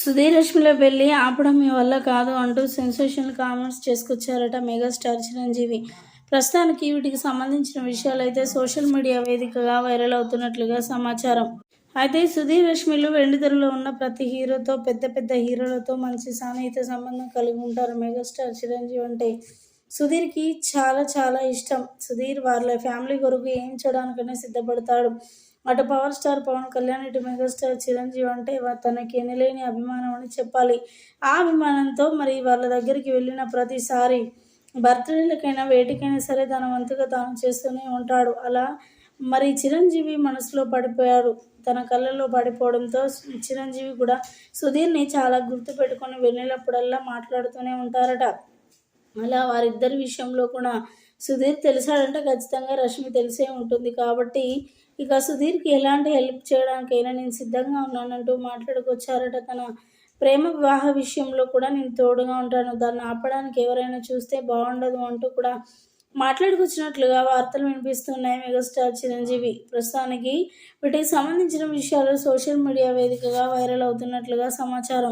సుధీర్ పెళ్ళి ఆపడం మీ వల్ల కాదు అంటూ సెన్సేషనల్ కామెంట్స్ చేసుకొచ్చారట మెగాస్టార్ చిరంజీవి. ప్రస్తుతానికి వీటికి సంబంధించిన విషయాలు అయితే సోషల్ మీడియా వేదికగా వైరల్ అవుతున్నట్లుగా సమాచారం. అయితే సుధీర్ రష్మిలు వెండితెరలో ఉన్న ప్రతి హీరోతో పెద్ద పెద్ద హీరోలతో మంచి సాన్నిహిత సంబంధం కలిగి ఉంటారు మెగాస్టార్ చిరంజీవి అంటే. సుధీర్కి చాలా చాలా ఇష్టం. సుధీర్ వాళ్ళ ఫ్యామిలీ కొరకు ఏం చేయడానికైనా సిద్ధపడతాడు. అటు పవర్ స్టార్ పవన్ కళ్యాణ్ ఇటు మెగాస్టార్ చిరంజీవి అంటే తనకి ఎనలేని అభిమానం అని చెప్పాలి. ఆ అభిమానంతో మరి వాళ్ళ దగ్గరికి వెళ్ళిన ప్రతిసారి బర్త్డేలకైనా వేటికైనా సరే తన వంతుగా తాను చేస్తూనే ఉంటాడు. అలా మరి చిరంజీవి మనసులో పడిపోయాడు. తన కళ్ళల్లో పడిపోవడంతో చిరంజీవి కూడా సుధీర్ని చాలా గుర్తుపెట్టుకొని వెళ్ళినప్పుడల్లా మాట్లాడుతూనే ఉంటారట. అలా వారిద్దరి విషయంలో కూడా సుధీర్ తెలిసాడంటే ఖచ్చితంగా రష్మి తెలిసే ఉంటుంది కాబట్టి ఇక సుధీర్కి ఎలాంటి హెల్ప్ చేయడానికైనా నేను సిద్ధంగా ఉన్నానంటూ మాట్లాడుకొచ్చారట. తన ప్రేమ వివాహ విషయంలో కూడా నేను తోడుగా ఉంటాను. దాన్ని ఆపడానికి ఎవరైనా చూస్తే బాగుండదు అంటూ కూడా మాట్లాడుకొచ్చినట్లుగా వార్తలు వినిపిస్తున్నాయి మెగాస్టార్ చిరంజీవి. ప్రస్తుతానికి వీటికి సంబంధించిన విషయాలు సోషల్ మీడియా వేదికగా వైరల్ అవుతున్నట్లుగా సమాచారం.